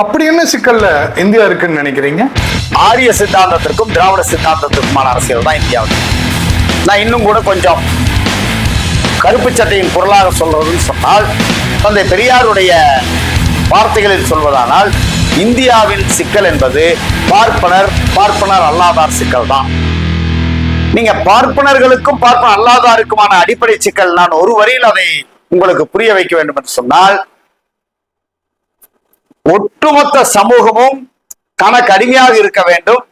அப்படி என்ன சிக்கல்ல இந்தியா இருக்குன்னு நினைக்கிறீங்க? ஆரிய சித்தாந்தத்திற்கும் திராவிட சித்தாந்தத்திற்குமான அரசியல் தான் இந்தியாவுக்கு. நான் இன்னும் கூட கொஞ்சம் கருப்பு சட்டையின் பொருளாக சொல்றதுன்னு சொன்னால் தந்தை பெரியாருடைய வார்த்தைகளில் சொல்வதானால் இந்தியாவின் சிக்கல் என்பது பார்ப்பனர் பார்ப்பனர் அல்லாதார் சிக்கல் தான். நீங்க பார்ப்பனர்களுக்கும் பார்ப்பனர் அல்லாதாருக்குமான அடிப்படை சிக்கல். நான் ஒரு வரியில் அதை உங்களுக்கு புரிய வைக்க வேண்டும் என்று சொன்னால் ஒட்டுமொத்த சமூகமும் தனக்கு அடிமையாக இருக்க வேண்டும்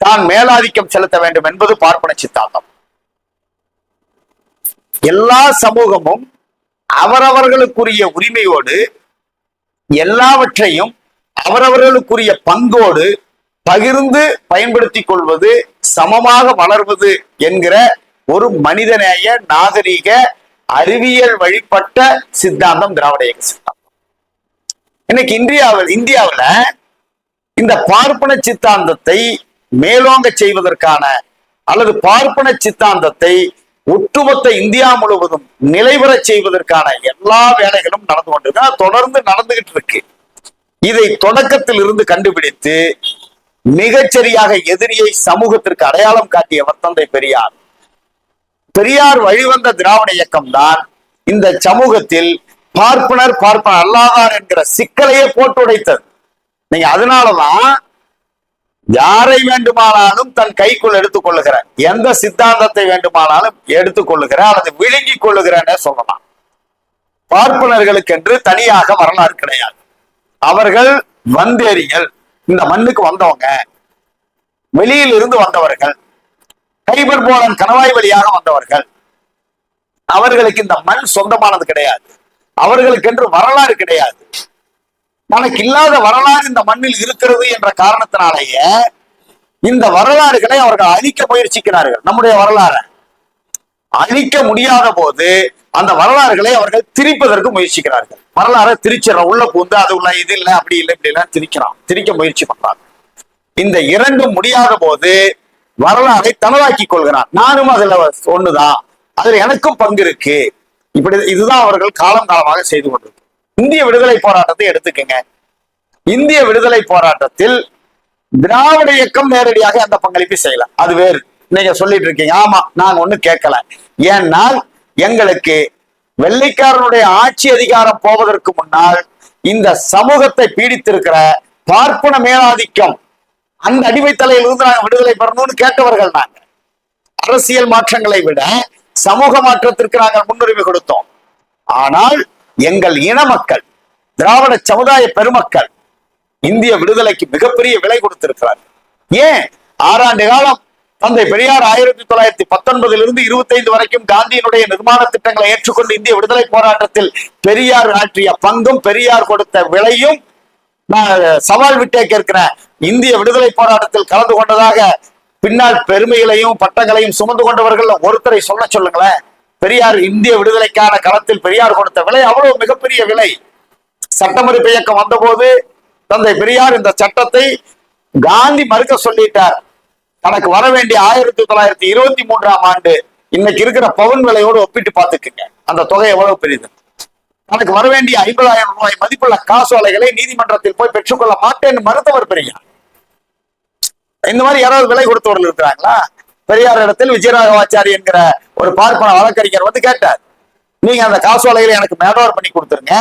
தான் மேலாதிக்கம் செலுத்த வேண்டும் என்பது பார்ப்பன சித்தாந்தம். எல்லா சமூகமும் அவரவர்களுக்குரிய உரிமையோடு எல்லாவற்றையும் அவரவர்களுக்குரிய பங்கோடு பகிர்ந்து பயன்படுத்திக் கொள்வது சமமாக வளர்வது என்கிற ஒரு மனிதநேய நாகரீக அறிவியல் வழிபட்ட சித்தாந்தம் திராவிட இயக்க சித்தாந்தம். இன்னைக்கு இந்தியாவில் இந்தியாவில் இந்த பார்ப்பன சித்தாந்தத்தை மேலோங்க செய்வதற்கான அல்லது பார்ப்பன சித்தாந்தத்தை ஒட்டுமொத்த இந்தியா முழுவதும் நிலைபெறச் செய்வதற்கான எல்லா வேலைகளும் நடந்து கொண்டிருக்கு. தொடர்ந்து நடந்துகிட்டு இருக்கு. இதை தொடக்கத்தில் இருந்து கண்டுபிடித்து மிகச்சரியாக எதிரியை சமூகத்திற்கு அடையாளம் காட்டியவர் தந்தை பெரியார். பெரியார் வழிவந்த திராவிட இயக்கம் தான் இந்த சமூகத்தில் பார்ப்பனர் பார்ப்பனர் அல்லாதார் என்கிற சிக்கலையே போட்டு உடைத்தது. நீங்க அதனாலதான் யாரை வேண்டுமானாலும் தன் கைக்குள் எடுத்துக் கொள்ளுகிற எந்த சித்தாந்தத்தை வேண்டுமானாலும் எடுத்துக் கொள்ளுகிற அல்லது விழுங்கிக் கொள்ளுகிறேன்னு சொல்லலாம். பார்ப்பனர்களுக்கென்று தனியாக வரலாறு கிடையாது. அவர்கள் வந்தேரிகள் இந்த மண்ணுக்கு வந்தவங்க வெளியில் இருந்து வந்தவர்கள் கைபர் போலன் கணவாய் வழியாக வந்தவர்கள். அவர்களுக்கு இந்த மண் சொந்தமானது கிடையாது. அவர்களுக்கென்று வரலாறு கிடையாது. தனக்கு இல்லாத வரலாறு இந்த மண்ணில் இருக்கிறது என்ற காரணத்தினாலேயே இந்த வரலாறுகளை அவர்கள் அழிக்க முயற்சிக்கிறார்கள். நம்முடைய வரலாறை. அழிக்க முடியாத போது அந்த வரலாறுகளை அவர்கள் திரிப்பதற்கு முயற்சிக்கிறார்கள். வரலாறை திரிச்சிடற உள்ள பூந்து அது உள்ள இது இல்லை அப்படி இல்லை இப்படி இல்லை திரிக்கிறான் திரிக்க முயற்சி பண்றாங்க. இந்த இரண்டும் முடியாத போது வரலாறை தனதாக்கி கொள்கிறான். நானும் அதுல ஒண்ணுதான். அதுல எனக்கும் பங்கு இருக்கு. இப்படி இதுதான் அவர்கள் காலம் காலமாக செய்து கொண்டிருக்கும் இந்திய விடுதலை போராட்டத்தை எடுத்துக்கங்க. இந்திய விடுதலை போராட்டத்தில் திராவிட இயக்கம் நேரடியாக அந்த பங்களிப்பு செய்யல. அது வேறு. நீங்க சொல்லிட்டு இருக்கீங்க. ஆமா நாங்க ஒண்ணும் கேட்கல. ஏன்னால் எங்களுக்கு வெள்ளைக்காரனுடைய ஆட்சி அதிகாரம் போவதற்கு முன்னால் இந்த சமூகத்தை பீடித்திருக்கிற பார்ப்பன மேலாதிக்கம் அந்த அடிமை தலையிலிருந்து நாங்க விடுதலை பெறணும்னு கேட்டவர்கள் நாங்க. அரசியல் மாற்றங்களை விட சமூக மாற்றத்திற்கு நாங்கள் முன்னுரிமை கொடுத்தோம். ஆனால் எங்கள் இன மக்கள் திராவிட சமுதாய பெருமக்கள் இந்திய விடுதலைக்கு மிகப்பெரிய விலை கொடுத்திருக்கிறார் ஏன்? ஆறாண்டு காலம் தந்தை பெரியார் ஆயிரத்தி தொள்ளாயிரத்தி பத்தொன்பதுல இருந்து இருபத்தைந்து வரைக்கும் காந்தியினுடைய நிர்மாண திட்டங்களை ஏற்றுக்கொண்டு இந்திய விடுதலை போராட்டத்தில் பெரியார் ஆற்றிய பங்கும் பெரியார் கொடுத்த விலையும் நான் சவால் விட்டே கேட்கிறேன். இந்திய விடுதலை போராட்டத்தில் கலந்து கொண்டதாக பின்னால் பெருமைகளையும் பட்டங்களையும் சுமந்து கொண்டவர்கள் ஒருத்தரை சொல்ல சொல்லுங்களேன். பெரியார் இந்திய விடுதலைக்கான களத்தில் பெரியார் கொடுத்த விலை அவ்வளவு மிகப்பெரிய விலை. சட்டமறுப்பு இயக்கம் வந்தபோது தந்தை பெரியார் இந்த சட்டத்தை காந்தி மறுக்க சொல்லிட்டார். தனக்கு வர வேண்டிய ஆயிரத்தி தொள்ளாயிரத்தி இருபத்தி மூன்றாம் ஆண்டு இன்னைக்கு இருக்கிற பவுன் விலையோடு ஒப்பிட்டு பார்த்துக்குங்க. அந்த தொகை எவ்வளவு பெரியது? தனக்கு வர வேண்டிய ஐம்பதாயிரம் ரூபாய் மதிப்புள்ள காசோலைகளை நீதிமன்றத்தில் போய் பெற்றுக்கொள்ள மாட்டேன்னு மறுத்தவர் பெரியார். இந்த மாதிரி யாராவது விலை கொடுத்தவர்கள் இருக்கிறாங்களா? பெரியார் இடத்தில் விஜயராகவாச்சாரி என்கிற ஒரு பார்ப்பன வழக்கறிஞர் வந்து கேட்டார். நீங்க அந்த காசோலைகளை எனக்கு மேடோர் பண்ணி கொடுத்துருங்க.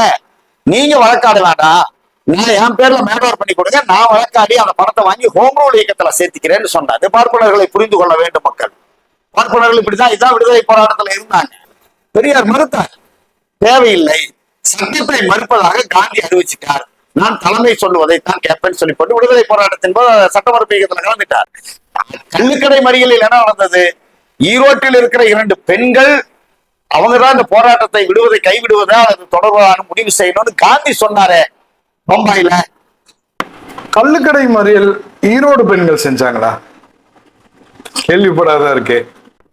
நீங்க வழக்காடு வேண்டாம். நான் என் பேர்ல மேடோர் பண்ணி கொடுங்க. நான் வழக்காடி அந்த பணத்தை வாங்கி ஹோம் ரூல் இயக்கத்துல சேர்த்துக்கிறேன்னு சொன்னார். பார்ப்பனர்களை புரிந்து கொள்ள வேண்டும் மக்கள். பார்ப்பனர்கள் இப்படிதான் இதான் விடுதலை போராட்டத்துல இருந்தாங்க. பெரியார் மறுத்தார். தேவையில்லை. சட்டத்தை மறுப்பதாக காந்தி அறிவிச்சிட்டார். நான் தலைமை சொல்லுவதைத்தான் கேட்பேன் சொல்லி போட்டு விடுதலை போராட்டத்தின் போது சட்டமறுப்பு இயக்கத்துல கலந்துட்டார். கள்ளுக்கடை மறியலில் என்ன நடந்தது? ஈரோட்டில் இருக்கிற இரண்டு பெண்கள் அவங்கதான் இந்த போராட்டத்தை விடுவதை கைவிடுவதா அது தொடர்பான முடிவு செய்யணும்னு காந்தி சொன்னாரே பம்பாயில. கள்ளுக்கடை மறியல் ஈரோடு பெண்கள் செஞ்சாங்களா? கேள்விப்படாத இருக்கு.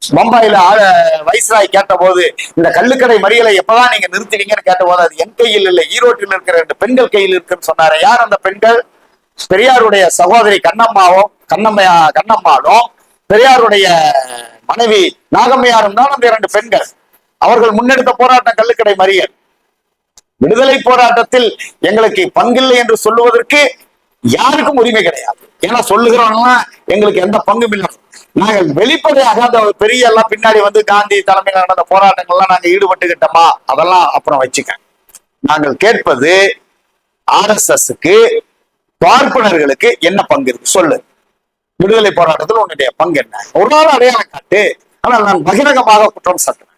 பம்பாயில ஆள வைஸ்ராய் கேட்ட போது இந்த கல்லுக்கடை மறியலை எப்பதான் நீங்க நிறுத்துவீங்கன்னு கேட்ட போது அது என் கையில் இல்லை ஈரோட்டில் இருக்கிற ரெண்டு பெண்கள் கையில் இருக்குன்னு சொன்னாரு. யார் அந்த பெண்கள்? பெரியாருடைய சகோதரி கண்ணம்மாவும் கண்ணம்மையா கண்ணம்மாலும் பெரியாருடைய மனைவி நாகம்மையாரும் தான் அந்த இரண்டு பெண்கள். அவர்கள் முன்னெடுத்த போராட்டம் கள்ளுக்கடை மறியல். விடுதலை போராட்டத்தில் எங்களுக்கு பங்கில்லை என்று சொல்லுவதற்கு யாருக்கும் உரிமை கிடையாது. ஏன்னா சொல்லுகிறவங்க எங்களுக்கு எந்த பங்கும் இல்லை. நாங்கள் வெளிப்படையாக அந்த பெரிய எல்லாம் பின்னாடி வந்து காந்தி தலைமையில் நடந்த போராட்டங்கள்லாம் நாங்க ஈடுபட்டுக்கிட்டோமா? அதெல்லாம் அப்புறம் வச்சுக்க. நாங்கள் கேட்பது ஆர்எஸ்எஸ்க்கு பார்ப்பனர்களுக்கு என்ன பங்கு இருக்கு? சொல்லு. விடுதலை போராட்டத்தில் உன்னுடைய பங்கு என்ன? ஒரு நாள் அடையாளம் காட்டு. ஆனால் நான் பகிரங்கமாக குற்றம் சாட்டினேன்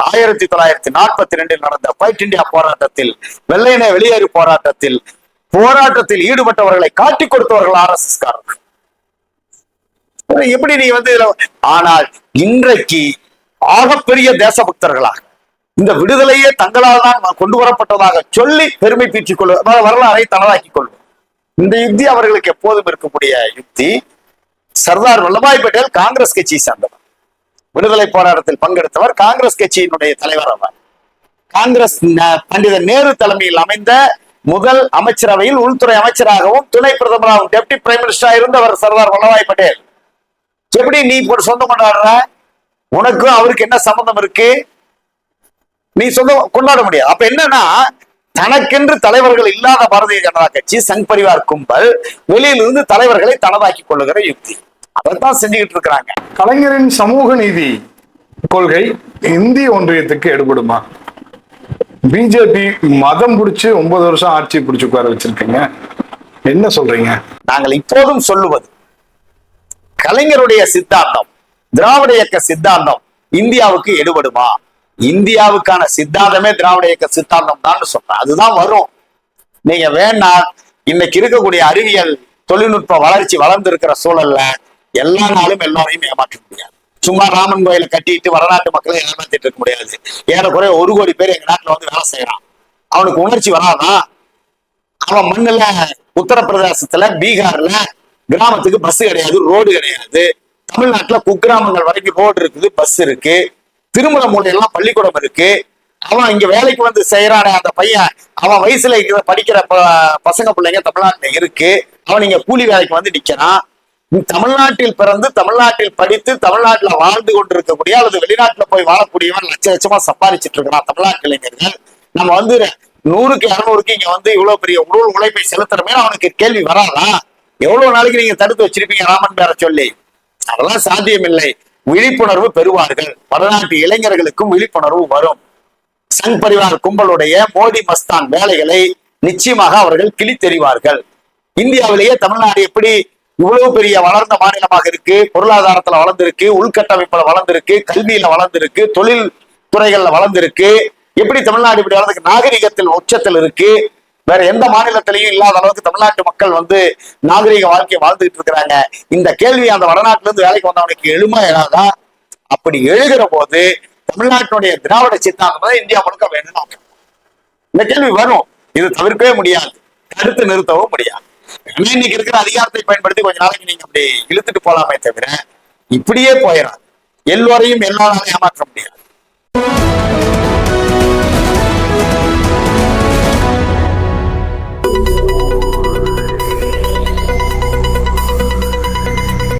ஆயிரத்தி தொள்ளாயிரத்தி நாற்பத்தி ரெண்டில் நடந்த ஃபைட் இண்டியா போராட்டத்தில் வெள்ளையனே வெளியேறு போராட்டத்தில் போராட்டத்தில் ஈடுபட்டவர்களை காட்டிக் கொடுத்தவர்கள் ஆர் எஸ் எஸ் காரர்கள் எப்படி நீ வந்து ஆனால் இன்றைக்கு ஆகப்பெரிய தேசபக்தர்களாக இந்த விடுதலையே தங்களால் தான் கொண்டு வரப்பட்டதாக சொல்லி பெருமை பீற்றிக் கொள்வது அதாவது வரலாறை தனதாக்கிக் கொள்வோம். இந்த யுக்தி அவர்களுக்கு எப்போதும் இருக்கக்கூடிய யுக்தி சர்தார் வல்லபாய் பட்டேல் காங்கிரஸ் கட்சியை சேர்ந்தவர். விடுதலை போராட்டத்தில் பங்கெடுத்தவர் காங்கிரஸ் கட்சியினுடைய தலைவர் அவர். காங்கிரஸ் பண்டித நேரு தலைமையில் அமைந்த முதல் அமைச்சரவையில் உள்துறை அமைச்சராகவும் துணை பிரதமராகவும் டெப்டி பிரைம் மினிஸ்டராக இருந்தவர் சர்தார் வல்லபாய் பட்டேல். எப்படி நீ இப்போ சொந்தம் கொண்டாடுற? உனக்கும் அவருக்கு என்ன சம்பந்தம் இருக்கு? நீ சொந்தம் கொண்டாட முடியாது. அப்ப என்னன்னா தனக்கென்று தலைவர்கள் இல்லாத பாரதிய ஜனதா கட்சி சங் பரிவார் கும்பல் வெளியிலிருந்து தலைவர்களை தனதாக்கி கொள்ளுகிற யுக்தி. அதைத்தான் செஞ்சுக்கிட்டு இருக்கிறாங்க. கலைஞரின் சமூக நீதி கொள்கை இந்திய ஒன்றியத்துக்கு எடுபடுமா? பிஜேபி மதம் பிடிச்சு ஒன்பது வருஷம் ஆட்சி பிடிச்சு உட்கார வச்சிருக்கீங்க. என்ன சொல்றீங்க? நாங்கள் இப்போதும் சொல்லுவது கலைஞருடைய சித்தாந்தம் திராவிட இயக்க சித்தாந்தம் இந்தியாவுக்கு எடுபடுமா? இந்தியாவுக்கான சித்தாந்தமே திராவிட இயக்க சித்தாந்தம் தான் சொல்றேன். அதுதான் வரும். நீங்க வேணா இன்னைக்கு இருக்கக்கூடிய அறிவியல் தொழில்நுட்ப வளர்ச்சி வளர்ந்து இருக்கிற சூழல்ல எல்லா நாளும் எல்லாரையும் ஏமாற்ற முடியாது. சும்மா ராமன் கோயிலை கட்டிட்டு வடநாட்டு மக்களை ஏமாத்திட்டு இருக்க முடியாது. ஏறக்குறைய ஒரு கோடி பேர் எங்க நாட்டுல வந்து வேலை செய்யறான். அவனுக்கு உணர்ச்சி வராதான் அவன் மண்ணுல உத்தரப்பிரதேசத்துல பீகார்ல கிராமத்துக்கு பஸ் கிடையாது ரோடு கிடையாது. தமிழ்நாட்டுல குக்கிராமங்கள் வரைக்கும் ரோடு இருக்குது பஸ் இருக்கு. திருமண மூலையெல்லாம் பள்ளிக்கூடம் இருக்கு. அவன் இங்க வேலைக்கு வந்து செய்யறானே அந்த பையன். அவன் வயசுல இருக்கிற படிக்கிற ப- பசங்க பிள்ளைங்க தமிழ்நாட்டுல இருக்கு. அவன் இங்க கூலி வேலைக்கு வந்து நிக்கிறான். தமிழ்நாட்டில் பிறந்து தமிழ்நாட்டில் படித்து தமிழ்நாட்டுல வாழ்ந்து கொண்டிருக்கக்கூடிய அல்லது வெளிநாட்டுல போய் வாழக்கூடியவன் லட்ச லட்சமா சம்பாதிச்சிட்டு இருக்கிறான் தமிழ்நாட்டு இளைஞர்கள். நம்ம வந்து நூறுக்கு இரநூறுக்கு இங்க வந்து இவ்வளவு பெரிய உடல் உழைப்பை செலுத்துறமே அவனுக்கு கேள்வி வராதான் எவ்வளவு நாளைக்கு நீங்க தடுத்து வச்சிருப்பீங்க ராமன் பேர சொல்லி? அதெல்லாம் சாத்தியமில்லை. விழிப்புணர்வு பெறுவார்கள். வடநாட்டு இளைஞர்களுக்கும் விழிப்புணர்வு வரும். சங் பரிவார் கும்பலுடைய மோடி மஸ்தான் வேலைகளை நிச்சயமாக அவர்கள் கிழித்தெறிவார்கள். இந்தியாவிலேயே தமிழ்நாடு எப்படி இவ்வளவு பெரிய வளர்ந்த மாநிலமாக இருக்கு? பொருளாதாரத்துல வளர்ந்திருக்கு உள்கட்டமைப்புல வளர்ந்திருக்கு கல்வியில வளர்ந்திருக்கு தொழில் துறைகள்ல வளர்ந்திருக்கு. எப்படி தமிழ்நாடு இப்படி வளர்ந்துருக்கு? நாகரிகத்தில் உச்சத்தில் இருக்கு. வேற எந்த மாநிலத்திலையும் இல்லாத அளவுக்கு தமிழ்நாட்டு மக்கள் வந்து நாகரிக வாழ்க்கையை வாழ்ந்துகிட்டு இருக்கிறாங்க. இந்த கேள்வி அந்த வடநாட்டுல இருந்து வேலைக்கு வந்தவனுக்கு எழுமா எழாதா அப்படி எழுகிற போது தமிழ்நாட்டினுடைய திராவிட சித்தாந்தம் தான் இந்தியா முழுக்க வேணும்னு இந்த கேள்வி வரும். இது தவிர்க்கவே முடியாது. தடுத்து நிறுத்தவும் முடியாது. இன்னைக்கு இருக்கிற அதிகாரத்தை பயன்படுத்தி கொஞ்ச நாளைக்கு நீங்க அப்படி இழுத்துட்டு போலாமே தவிர இப்படியே போயிடாது எல்லோரையும் எல்லாராலும் ஏமாற்ற முடியாது.